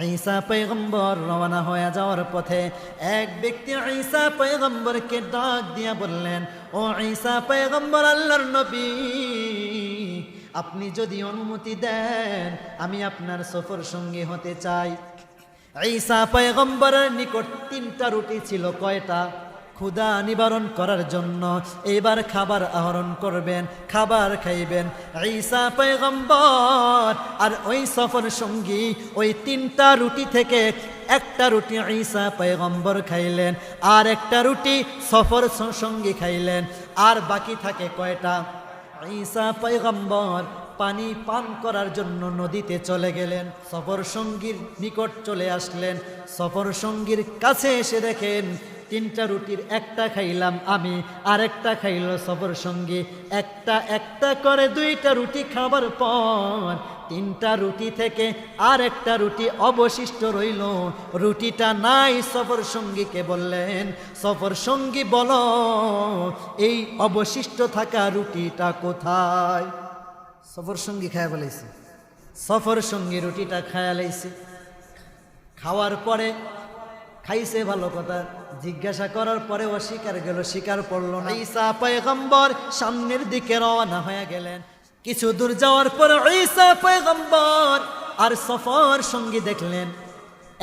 ঈসা পৈগম্বর রওনা হয়ে যাওয়ার পথে এক ব্যক্তি ঈসা পৈগম্বরকে ডাক দিয়া বললেন, ও ঈসা পৈগম্বর আল্লাহর নবী, আপনি যদি অনুমতি দেন, আমি আপনার সফর সঙ্গী হতে চাই। ঈসা পয়গম্বরের নিকট তিনটা রুটি ছিল, কয়টা? ক্ষুধা নিবারণ করার জন্য এবার খাবার আহরণ করবেন, খাবার খাইবেন। ঈসা পয়গম্বর আর ওই সফর সঙ্গী ওই তিনটা রুটি থেকে একটা রুটি ঈসা পয়গম্বর খাইলেন আর একটা রুটি সফর সঙ্গী খাইলেন। আর বাকি থাকে কয়টা? ঈসা পয়গম্বর পানি পান করার জন্য নদীতে চলে গেলেন, সফর সঙ্গীর নিকট চলে আসলেন। সফর সঙ্গীর কাছে এসে দেখেন তিনটা রুটির একটা খাইলাম আমি, আরেকটা খাইল সফর সঙ্গী। একটা একটা করে দুইটা রুটি খাবার পর তিনটা রুটি থেকে আর একটা রুটি অবশিষ্ট রইল। রুটিটা নাই সফর সঙ্গীকে বললেন সফর সঙ্গী বল, এই অবশিষ্ট থাকা রুটিটা কোথায়? সফর সঙ্গী খায়া বলেছে সফর সঙ্গী রুটিটা খায়া লাইছে। খাওয়ার পরে খাইছে ভালো কথা। জিজ্ঞাসা করার পরে অস্বীকার গেল স্বীকার পড়ল না। ঈসা পয়গম্বর সামনের দিকে রওনা হয়ে গেলেন। কিছু দূর যাওয়ার পরে ঈসা পয়গম্বর আর সফর সঙ্গী দেখলেন।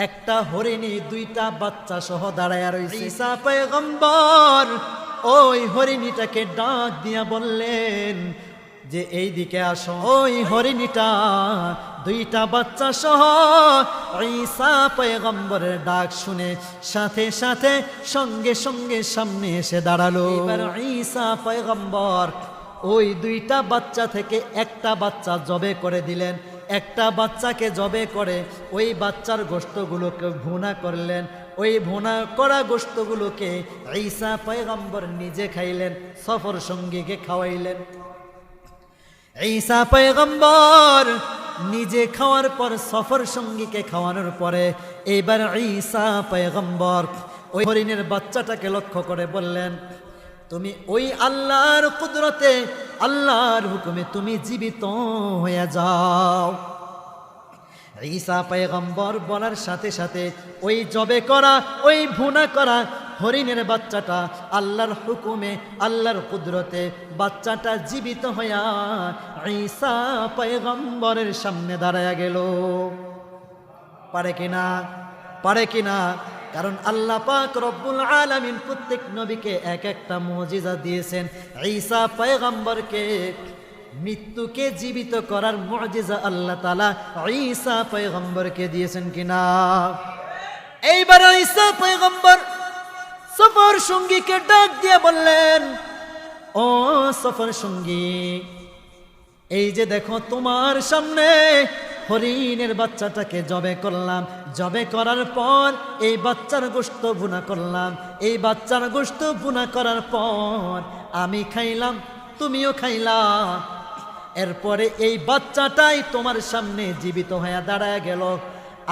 একটা হরিণী দুইটা বাচ্চা সহ দাঁড়ায় রয়েছে। ঈসা পয়গম্বর ওই হরিণীটাকে ডাক দিয়া বললেন যে এই দিকে আসো। ওই হরিণীটা দুইটা বাচ্চা সহ ঈসা পয়গম্বরের ডাক শুনে সাথে সাথে সঙ্গে সঙ্গে সামনে এসে দাঁড়াল। এবার ঈসা পয়গম্বর ওই দুইটা বাচ্চা থেকে একটা বাচ্চা জবে করে দিলেন একটা বাচ্চাকে জবে করে ওই বাচ্চার গোস্তগুলোকে ভুনা করলেন ওই ভুনা করা গোস্তগুলোকে ঈসা পয়গম্বর নিজে খাইলেন সফর সঙ্গীকে খাওয়াইলেন। ঈসা পয়গম্বর নিজে খাওয়ার পর সফর সঙ্গীকে খাওয়ানোর পরে এবার ঈসা পয়গম্বর ওই হরিণের বাচ্চাটাকে লক্ষ্য করে বললেন, তুমি ওই আল্লাহর কুদরতে, আল্লাহর হুকুমে তুমি জীবিত হয়ে যাও। ঈসা পয়গম্বর বলার সাথে সাথে ওই জবে করা, ওই ভুনা করা হরিণের বাচ্চাটা আল্লাহর হুকুমে, আল্লাহর কুদরতে বাচ্চাটা জীবিত হইয়া ঈসা পয়গম্বরের সামনে দাঁড়ায়া গেল। পারে কিনা পারে কিনা কারণ আল্লাহ পাক রব্বুল আলামিন প্রত্যেক নবীকে এক একটা মুজিজা দিয়েছেন। ঈসা পয়গম্বরকে মৃত্যুকে জীবিত করার মুজিজা আল্লাহ তালা ঈসা পয়গম্বরকে দিয়েছেন কিনা এইবার ঈসা পয়গম্বর সফর সঙ্গীকে ডাক দিয়ে বললেন, ও সফর সঙ্গী, এই যে দেখো তোমার সামনে হরিণের বাচ্চাটাকে জবে করলাম। জবে করার পর এই বাচ্চার গোস্ত ভুনা করলাম। এই বাচ্চার গোস্ত ভুনা করার পর আমি খাইলাম, তুমিও খাইলা। এরপরে এই বাচ্চাটাই তোমার সামনে জীবিত হয়ে দাঁড়ায় গেল।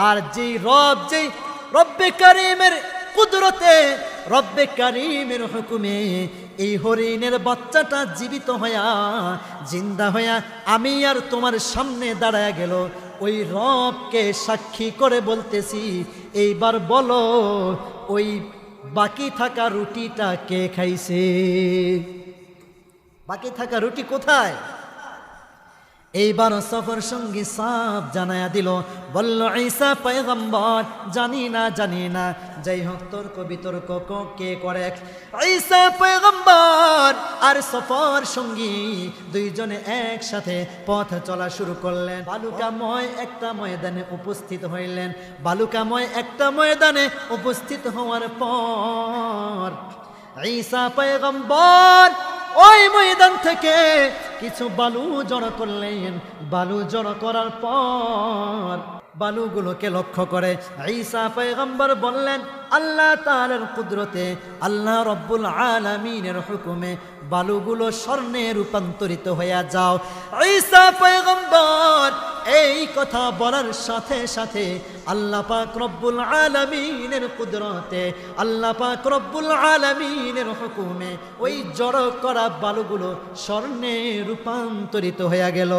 আর যেই রব, যেই রব্বে কারিমের কুদরতে রব্বে কারিমের হুকুমে এই হরিণের বাচ্চাটা জীবিত হইয়া, জিন্দা হইয়া আমি আর তোমার সামনে দাঁড়ায় গেল। ওই রবকে সাক্ষী করে বলতেছি, এইবার বলো, ওই বাকি থাকা রুটিটা কে খাইছে? বাকি থাকা রুটি কোথায়? এইবার সফর সঙ্গী সাপ জানায়া দিল, বলল, ঈসা পয়গম্বর, জানি না জানি না। যাই হোক, তর্ক বিতর্ক ক- কে করে? ঈসা পয়গম্বর আর সফর সঙ্গী দুইজনে একসাথে পথ চলা শুরু করলেন। বালুকাময় একটা ময়দানে উপস্থিত হইলেন। বালুকাময় একটা ময়দানে উপস্থিত হওয়ার পর, ঈসা পয়গম্বর ওই ময়দান থেকে কিছু বালু জড়ো করলেন। বালু জড়ো করার পর বালুগুলোকে লক্ষ্য করে ঈসা পয়গম্বর বললেন, আল্লাহ তালের কুদরতে, আল্লাহ রব্বুল আলমিনের হুকুমে বালুগুলো স্বর্ণে রূপান্তরিত হইয়া যাও। ঈসা পয়গম্বর এই কথা বলার সাথে সাথে আল্লাহ পাক রব্বুল আলামিনের কুদরতে, আল্লাহ পাক রব্বুল আলামিনের হুকুমে ওই জড়ো করা বালুগুলো স্বর্ণে রূপান্তরিত হইয়া গেল।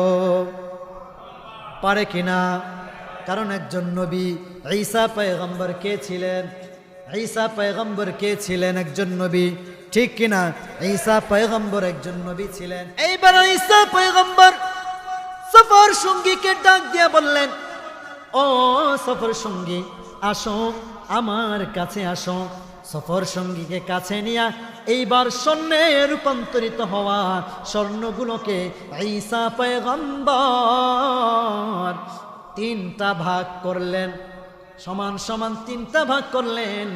পারে কিনা কারণ একজন নবী, ঈসা পয়গম্বর কে ছিলেন? ঈসা পয়গম্বর কে ছিলেন একজন নবী? ঠিক কিনা ঈসা পয়গম্বর একজন নবী ছিলেন। এইবার ঈসা পয়গম্বর সফর সঙ্গীকে ডাক দিয়া বললেন, ও সফর সঙ্গী, আসো, আমার কাছে আসো। সফর সঙ্গীকে কাছে নিয়া এইবার স্বর্ণে রূপান্তরিত হওয়া স্বর্ণগুলোকে ঈসা পয়গম্বর তিনটা ভাগ করলেন। সমান সমান তিনটা ভাগ করলেন।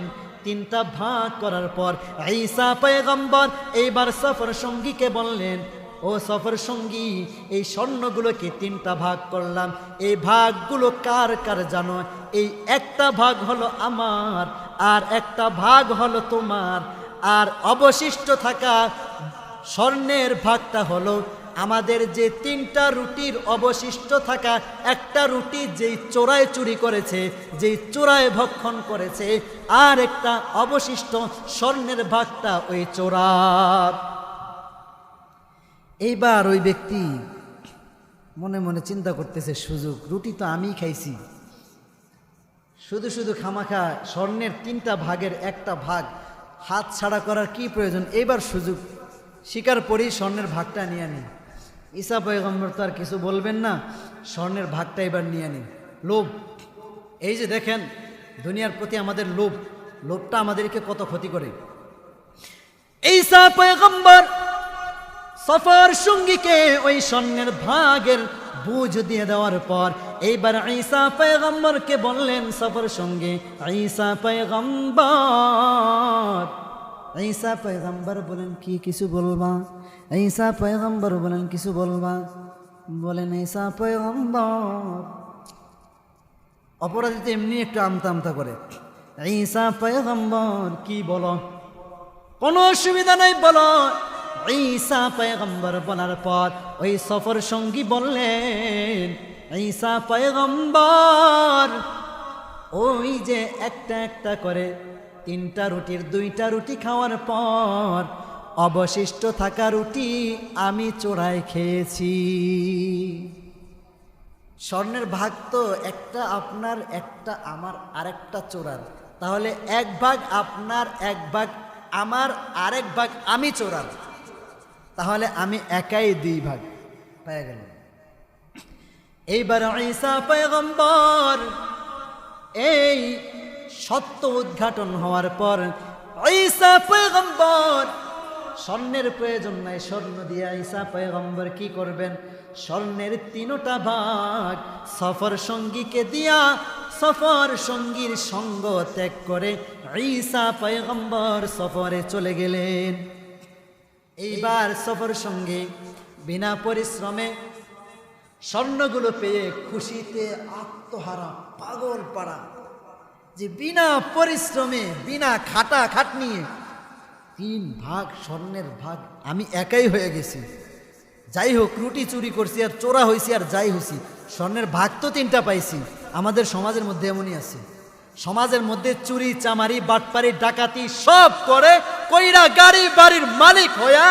তিনটা ভাগ করার পর ঈসা পয়গম্বর এইবার সফর সঙ্গীকে বললেন ও সফর সঙ্গী, এই স্বর্ণগুলোকে তিনটা ভাগ করলাম। এই ভাগগুলো কার কার জানো? এই একটা ভাগ হলো আমার, আর একটা ভাগ হলো তোমার। আর অবশিষ্ট থাকা স্বর্ণের ভাগটা হলো আমাদের যে তিনটা রুটির অবশিষ্ট থাকা একটা রুটি যেই চোরায় চুরি করেছে, যেই চোরায় ভক্ষণ করেছে, আর একটা অবশিষ্ট স্বর্ণের ভাগটা ওই চোরার। এইবার ওই ব্যক্তি মনে মনে চিন্তা করতেছে, সুযোগ, রুটি তো আমিই খাইছি। শুধু শুধু খামাখা, স্বর্ণের তিনটা ভাগের একটা ভাগ, হাত ছাড়া করার কি প্রয়োজন? এবার সুযোগ। শিকার পরেই স্বর্ণের ভাগটা নিয়ে নিন ঈসা পয়গম্বর তো আর কিছু বলবেন না, স্বর্ণের ভাগটা এবার নিয়ে নিন লোভ। এই যে দেখেন, দুনিয়ার প্রতি আমাদের লোভ। লোভটা আমাদেরকে কত ক্ষতি করে। ঈসা পয়গম্বর সফর সঙ্গীকে ওই স্বর্ণের ভাগের বুঝ দিয়ে দেওয়ার পর, এইবার ঈসা পয়গম্বরকে বললেন, সফর সঙ্গে ঈসা পয়গম্বর। ঈসা পয়গম্বর বলেন, কি কিছু বলবা? ঈসা পয়গম্বর বলেন, কিছু বলবা? বলেন, ঈসা পয়গম্বর। অপরাধী তো এমনি একটু আমতা আমতা করে, ঈসা পয়গম্বর, কি বলো? কোনো অসুবিধা নাই, বলো। ঈসা পয়গম্বর বলার পর ওই সফর সঙ্গী বললেন, ঈসা পয়গম্বর, ওই যে একটা একটা করে তিনটা রুটির দুইটা রুটি খাওয়ার পর অবশিষ্ট থাকা রুটি আমি চোরাই খেয়েছি। স্বর্ণের ভাগ তো একটা আপনার, একটা আমার, আরেকটা চোরার। তাহলে এক ভাগ আপনার, এক ভাগ আমার, আরেক ভাগ আমি চোরার। তাহলে আমি একাই দুই ভাগ। পেয়ে গেল। এইবার ঈসা পয়গম্বর এই সত্য উদ্ঘাটন হওয়ার পর ঈসা পয়গম্বর স্বর্ণের প্রয়োজন নাই, স্বর্ণ দিয়ে ঈসা পয়গম্বর কি করবেন? স্বর্ণের তিনটা ভাগ সফর সঙ্গীকে দিয়া সফর সঙ্গীর সঙ্গ ত্যাগ করে ঈসা পয়গম্বর সফরে চলে গেলেন। এইবার সফর সঙ্গে বিনা পরিশ্রমে স্বর্ণগুলো পেয়ে খুশিতে আত্মহারা পাগল পাড়া যে বিনা পরিশ্রমে, বিনা খাটা খাটনিয়ে তিন ভাগ স্বর্ণের ভাগ আমি একাই হয়ে গেছি। যাই হোক, রুটি চুরি করছি আর চোরা হয়েছি আর যাই হয়েছি স্বর্ণের ভাগ তো তিনটা পাইছি। আমাদের সমাজের মধ্যে এমনই আছে। সমাজের মধ্যে চুরি, চামারি, বাটপারি, ডাকাতি সব করে কইরা গাড়ি বাড়ির মালিক হইয়া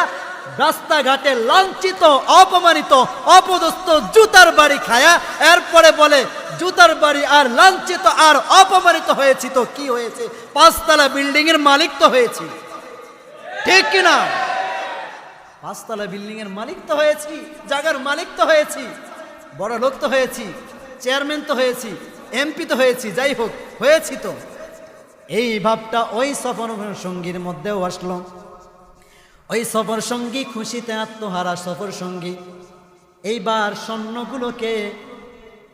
রাস্তাঘাটে লাঞ্ছিত, অপমানিত, অপদস্থ জুতার বাড়ি খায়া এরপরে বলে, জুতার বাড়ি আর লাঞ্ছিত আর অপমানিত হয়েছি তো কি হয়েছে? পাঁচতলা বিল্ডিং এর মালিক তো হয়েছি। ঠিক কিনা পাঁচতলা বিল্ডিং এর মালিক তো হয়েছি, জাগার মালিক তো হয়েছি বড় লোক তো হয়েছি, চেয়ারম্যান তো হয়েছি এমপি তো হয়েছি, যাই হোক, হয়েছি তো। এই ভাবটা ওই সফর সঙ্গীর মধ্যেও আসলো। ওই সফর সঙ্গী খুশিতে আত্মহারা সফর সঙ্গী। এইবার স্বর্ণগুলোকে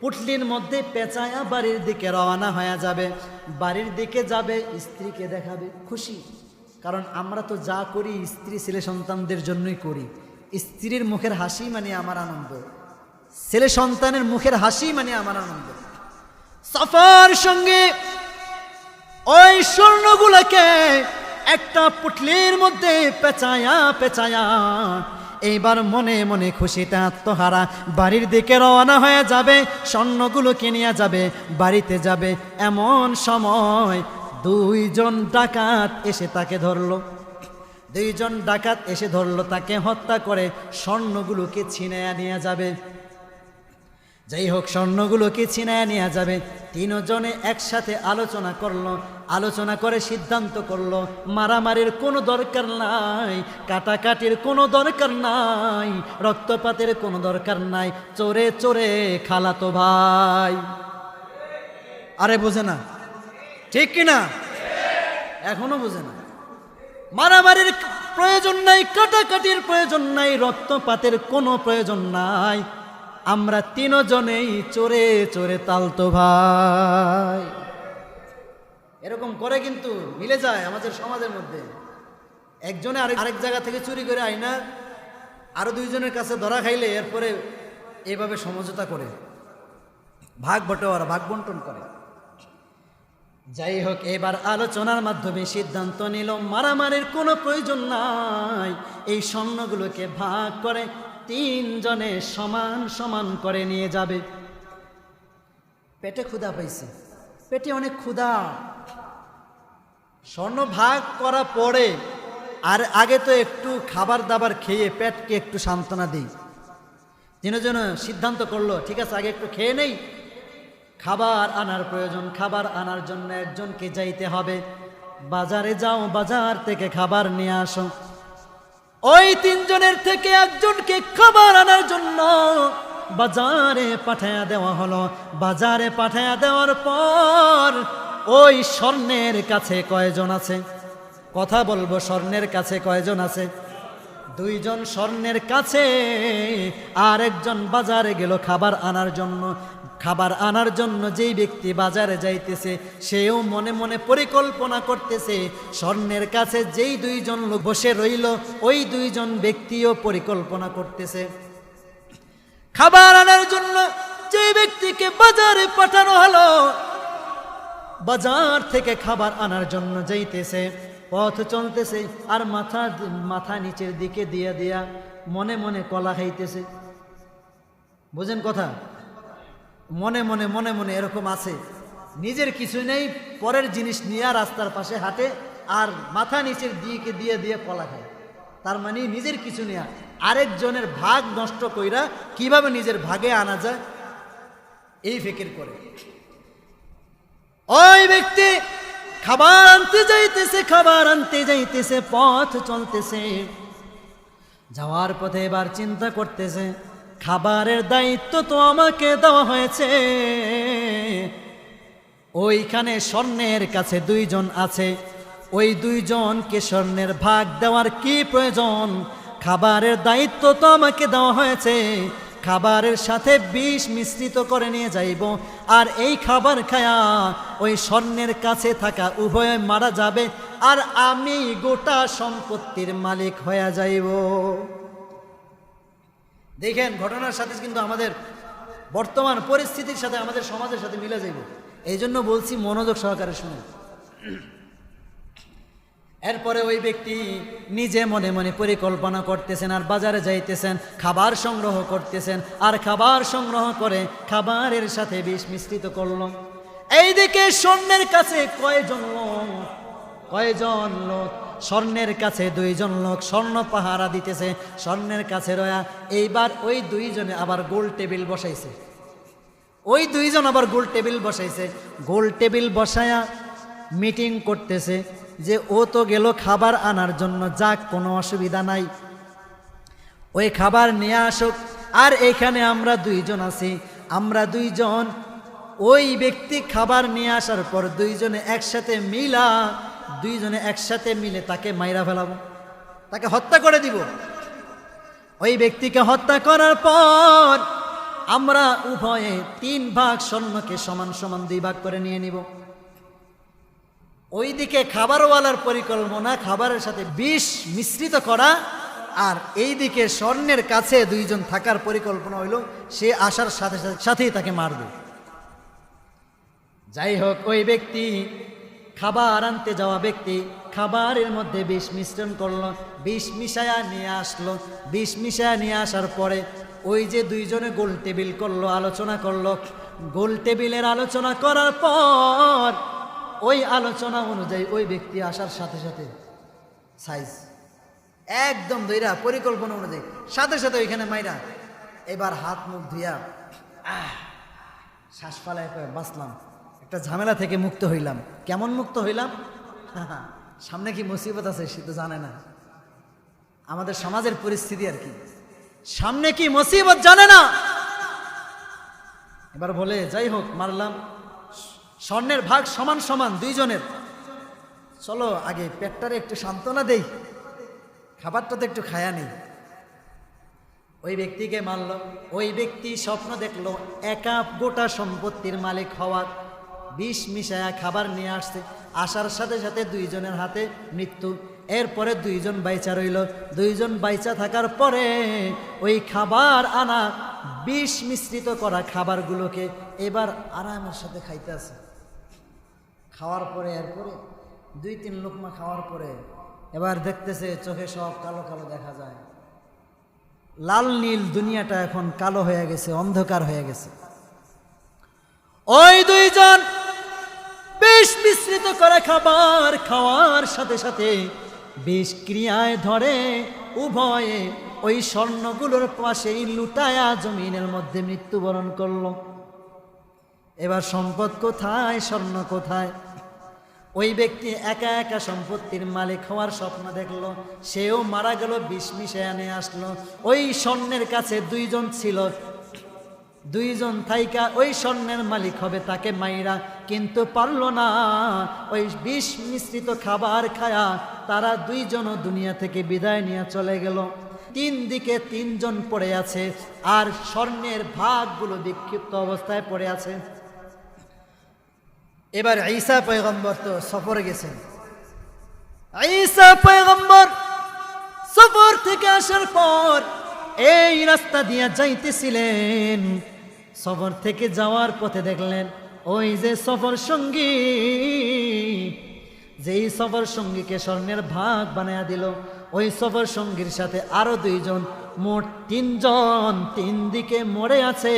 পুটলির মধ্যে পেঁচায়া বাড়ির দিকে রওনা হয়ে যাবে। বাড়ির দিকে যাবে, স্ত্রীকে দেখাবে খুশি। কারণ আমরা তো যা করি, স্ত্রী ছেলে সন্তানদের জন্যই করি। স্ত্রীর মুখের হাসি মানে আমার আনন্দ। ছেলে সন্তানের মুখের হাসি মানে আমার আনন্দ। সফর সঙ্গে ওই স্বর্ণগুলোকে একটা পুটলির মধ্যে পেঁচায়া পেঁচায়া এইবার মনে মনে খুশিতে আত্মহারা বাড়ির দিকে রওনা হয়ে যাবে, স্বর্ণগুলোকে নিয়ে যাবে, বাড়িতে যাবে এমন সময় দুইজন ডাকাত এসে তাকে ধরলো। দুইজন ডাকাত এসে ধরলো, তাকে হত্যা করে স্বর্ণগুলোকে ছিনে নিয়ে যাবে। যাই হোক স্বর্ণগুলোকে ছিনায় নেওয়া যাবে? তিনজনে একসাথে আলোচনা করল, আলোচনা করে সিদ্ধান্ত করল, মারামারির কোনো দরকার নাই, কাটাকাটির কোনো দরকার নাই, রক্তপাতের কোনো দরকার নাই, চোরে চোরে খালাতো ভাই। আরে, বোঝে না। ঠিক কিনা? এখনও বোঝে না। মারামারির প্রয়োজন নাই, কাটাকাটির প্রয়োজন নাই, রক্তপাতের কোনো প্রয়োজন নাই আমরা তিনজনেই চোরে চোরে তালতো ভাই। এরকম করে কিন্তু মিলে যায় আমাদের সমাজের মধ্যে। একজনে আরেক আরেক জায়গা থেকে চুরি করে আইনা আরও দুইজনের কাছে ধরা খাইলে এরপরে এভাবে সমঝোতা করে। ভাগ বটোয়ারা ভাগ বন্টন করে। যাই হোক, এবার আলোচনার মাধ্যমে সিদ্ধান্ত নিল, মারামারির কোনো প্রয়োজন নাই। এই স্বর্ণগুলোকে ভাগ করে তিনজনে সমান সমান করে নিয়ে যাবে। পেটে ক্ষুধা পাইছে। পেটে অনেক ক্ষুধা। স্বর্ণ ভাগ করা পরে আর আগে তো একটু খাবার দাবার খেয়ে পেটকে একটু সান্ত্বনা দিই। তিনজন সিদ্ধান্ত করল, ঠিক আছে, আগে একটু খেয়ে নেই। খাবার আনার প্রয়োজন, খাবার আনার জন্য একজনকে যাইতে হবে। বাজারে যাও, বাজার থেকে খাবার নিয়ে আসো। ওই তিনজনের থেকে একজনকে খাবার আনার জন্য বাজারে পাঠায়া দেওয়া হলো। বাজারে পাঠায়া দেওয়ার পর ওই স্বর্ণের কাছে কয়জন আছে? কথা বলব, স্বর্ণের কাছে কয়জন আছে? দুইজন স্বর্ণের কাছে আর একজন বাজারে গেল খাবার আনার জন্য। খাবার আনার জন্য যেই ব্যক্তি বাজারে যাইতেছে, সেও মনে মনে পরিকল্পনা করতেছে, স্বর্ণের কাছে যেই দুইজন লোক বসে রইল, ওই দুইজন ব্যক্তিও পরিকল্পনা করতেছে। খাবার আনার জন্য যে ব্যক্তিকে বাজারে পাঠানো হলো, বাজার থেকে খাবার আনার জন্য যাইতেছে, পথ চলতেছে, আর মাথা মাথা নিচের দিকে দিয়া দিয়া মনে মনে কলা খাইতেছে। বুঝেন কথা? মনে মনে মনে মনে এরকম আছে। নিজের কিছু নেই, পরের জিনিস নিয়ে রাস্তার পাশে হাঁটে আর মাথা নিচের দিকে দিয়ে দিয়ে কলা খায়। তার মানে নিজের কিছু নেয়া। আরেকজনের ভাগ নষ্ট কইরা কীভাবে নিজের ভাগে আনা যায়? এই ফিকির করে। ওই ব্যক্তি খাবার আনতে যাইতেছে, খাবার আনতে যাইতেছে, পথ চলতেছে। যাওয়ার পথে এবার চিন্তা করতেছে খাবারের দায়িত্ব তো আমাকে দেওয়া হয়েছে। ওইখানে স্বর্ণের কাছে দুইজন আছে। ওই দুইজনকে স্বর্ণের ভাগ দেওয়ার কি প্রয়োজন? খাবারের দায়িত্ব তো আমাকে দেওয়া হয়েছে। খাবারের সাথে বিষ মিশ্রিত করে নিয়ে যাইব। আর এই খাবার খায়া ওই স্বর্ণের কাছে থাকা উভয়ে মারা যাবে। আর আমি গোটা সম্পত্তির মালিক হয়ে যাইব। দেখেন, ঘটনার সাথে কিন্তু আমাদের বর্তমান পরিস্থিতির সাথে আমাদের সমাজের সাথে মিলে যাইব। এই জন্য বলছি, মনোযোগ সহকারে শুনে এরপরে ওই ব্যক্তি নিজে মনে মনে পরিকল্পনা করতেছেন, আর বাজারে যাইতেছেন, খাবার সংগ্রহ করতেছেন, আর খাবার সংগ্রহ করে খাবারের সাথে বিষ মিশ্রিত করল। এইদিকে স্বর্ণের কাছে কয়জন লোক? কয়জন লোক? স্বর্ণের কাছে দুইজন লোক স্বর্ণ পাহারা দিতেছে, স্বর্ণের কাছে রয়া এইবার ওই দুইজনে আবার গোল টেবিল বসাইছে। ওই দুইজন আবার গোল টেবিল বসাইছে। গোল টেবিল বসায়া মিটিং করতেছে যে ও তো গেল খাবার আনার জন্য, যাক কোনো অসুবিধা নাই। ওই খাবার নিয়ে আসুক। আর এখানে আমরা দুইজন আছি। আমরা দুইজন ওই ব্যক্তি খাবার নিয়ে আসার পর দুইজনে একসাথে মিলা দুইজনে একসাথে মিলে তাকে মাইরা ফেলাবো, তাকে হত্যা করে দিব। ওই ব্যক্তিকে হত্যা করার পর আমরা উভয়ে তিন ভাগ স্বর্ণকে সমান সমান দুই ভাগ করে নিয়ে নিব। ওইদিকে খাবারওয়ালার পরিকল্পনা খাবারের সাথে বিষ মিশ্রিত করা, আর এইদিকে স্বর্ণের কাছে দুইজন থাকার পরিকল্পনা হইল, সে আসার সাথে সাথে সাথেই তাকে মারবে। যাই হোক, ওই ব্যক্তি খাবার আনতে যাওয়া ব্যক্তি খাবারের মধ্যে বিষ মিশ্রণ করল বিষ মিশায়া নিয়ে আসলো। বিষ মিশায়া নিয়ে আসার পরে ওই যে দুইজনে গোল টেবিল করল আলোচনা করল। গোল টেবিলের আলোচনা করার পর ওই আলোচনা অনুযায়ী ওই ব্যক্তি আসার সাথে সাথে সাইজ একদম ধইরা পরিকল্পনা অনুযায়ী সাথে সাথে ওইখানে মাইরা এবার হাত মুখ ধুইয়া আহ, শ্বাস ফালায় বাঁচলাম। একটা ঝামেলা থেকে মুক্ত হইলাম। কেমন মুক্ত হইলাম? সামনে কি মুসিবত আছে সে তো জানে না। আমাদের সমাজের পরিস্থিতি আর কি। সামনে কি মুসিবত জানে না। এবার বলে, যাই হোক, মারলাম। স্বর্ণের ভাগ সমান সমান দুইজনের। চলো, আগে পেটটারে একটু সান্ত্বনা দেই। খাবারটা তো একটু খায়া নেই। ওই ব্যক্তিকে মারল। ওই ব্যক্তি স্বপ্ন দেখল, একা গোটা সম্পত্তির মালিক হওয়ার। বিষ মিশায়া খাবার নিয়ে আসছে। আসার সাথে সাথে দুইজনের হাতে মৃত্যু। এরপরে দুইজন বাইচা রইল। দুইজন বাইচা থাকার পরে ওই খাবার আনা, বিষ মিশ্রিত করা খাবারগুলোকে এবার আরামের সাথে খাইতে আছে। খাওয়ার পরে, এরপরে দুই তিন লোকমা খাওয়ার পরে এবার দেখতেছে চোখে সব কালো কালো দেখা যায়। লাল নীল দুনিয়াটা এখন কালো হয়ে গেছে, অন্ধকার হয়ে গেছে। ওই দুইজন বিষ মিশ্রিত করে খাবার খাওয়ার সাথে সাথে বিষ ক্রিয়ায় ধরে উভয়ে ওই স্বর্ণগুলোর পাশেই লুটায়া জমিনের মধ্যে মৃত্যুবরণ করল। এবার সম্পদ কোথায়, স্বর্ণ কোথায়? ওই ব্যক্তি একা একা সম্পত্তির মালিক হওয়ার স্বপ্ন দেখল। সেও মারা গেল, বিষ নিয়ে আসলো। ওই স্বর্ণের কাছে দুইজন ছিল। দুইজন থাইকা ওই স্বর্ণের মালিক হবে তাকে মাইরা কিন্তু পারল না। ওই বিষ মিশ্রিত খাবার খায়া তারা দুইজনও দুনিয়া থেকে বিদায় নিয়ে চলে গেল। তিন দিকে তিনজন পড়ে আছে আর স্বর্ণের ভাগগুলো বিক্ষিপ্ত অবস্থায় পড়ে আছে। এবার ঈসা পয়গম্বর তো সফরে গেছেন। ঈসা পয়গম্বর সফর থেকে আসার পর এই রাস্তা দিয়ে যাইতেছিলেন। সফর থেকে যাওয়ার পথে দেখলেন ওই যে সফর সঙ্গী, যেই সফর সঙ্গীকে স্বর্ণের ভাগ বানায়া দিল, ওই সফর সঙ্গীর সাথে আরও দুইজন, মোট তিনজন তিন দিকে মরে আছে।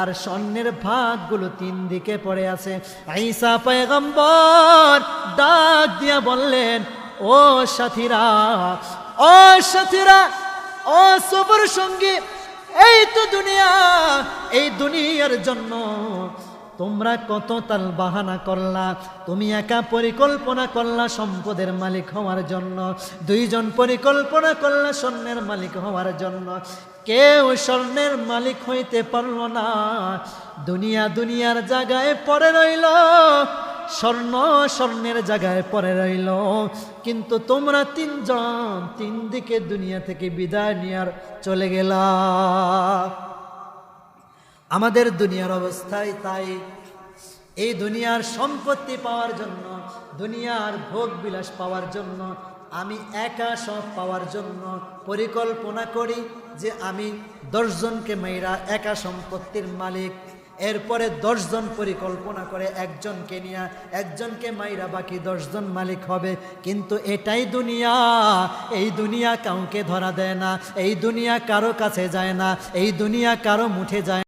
আর স্বর্ণের ভাগগুলো তিন দিকে পড়ে আছে। আইসা পয়গম্বর ডাক দিয়া বললেন, ও সাথীরা ও সাথীরা, ও সবর সঙ্গী, এই তো দুনিয়া, এই দুনিয়ার জন্য তোমরা কত তাল বাহানা করলা, তুমি একা পরিকল্পনা করলা সম্পদের মালিক হওয়ার জন্য, দুইজন পরিকল্পনা করলা স্বর্ণের মালিক হওয়ার জন্য। কেউ স্বর্ণের মালিক হইতে পারল না, দুনিয়া দুনিয়ার জায়গায় পরে রইল, স্বর্ণ স্বর্ণের জায়গায় পরে রইল। কিন্তু তোমরা তিনজন তিন দিকে দুনিয়া থেকে বিদায় নিয়ার চলে গেলা। আমাদের দুনিয়ার অবস্থায় তাই এই দুনিয়ার সম্পত্তি পাওয়ার জন্য, দুনিয়ার ভোগ বিলাস পাওয়ার জন্য, আমি একা সব পাওয়ার জন্য পরিকল্পনা করি যে আমি দশজনকে মেয়েরা একা সম্পত্তির মালিক। এরপরে দশজন পরিকল্পনা করে একজনকে নিয়ে একজনকে মাইরা বাকি দশজন মালিক হবে। কিন্তু এটাই দুনিয়া, এই দুনিয়া কাউকে ধরা দেয় না, এই দুনিয়া কারও কাছে যায় না, এই দুনিয়া কারও মুঠে যায়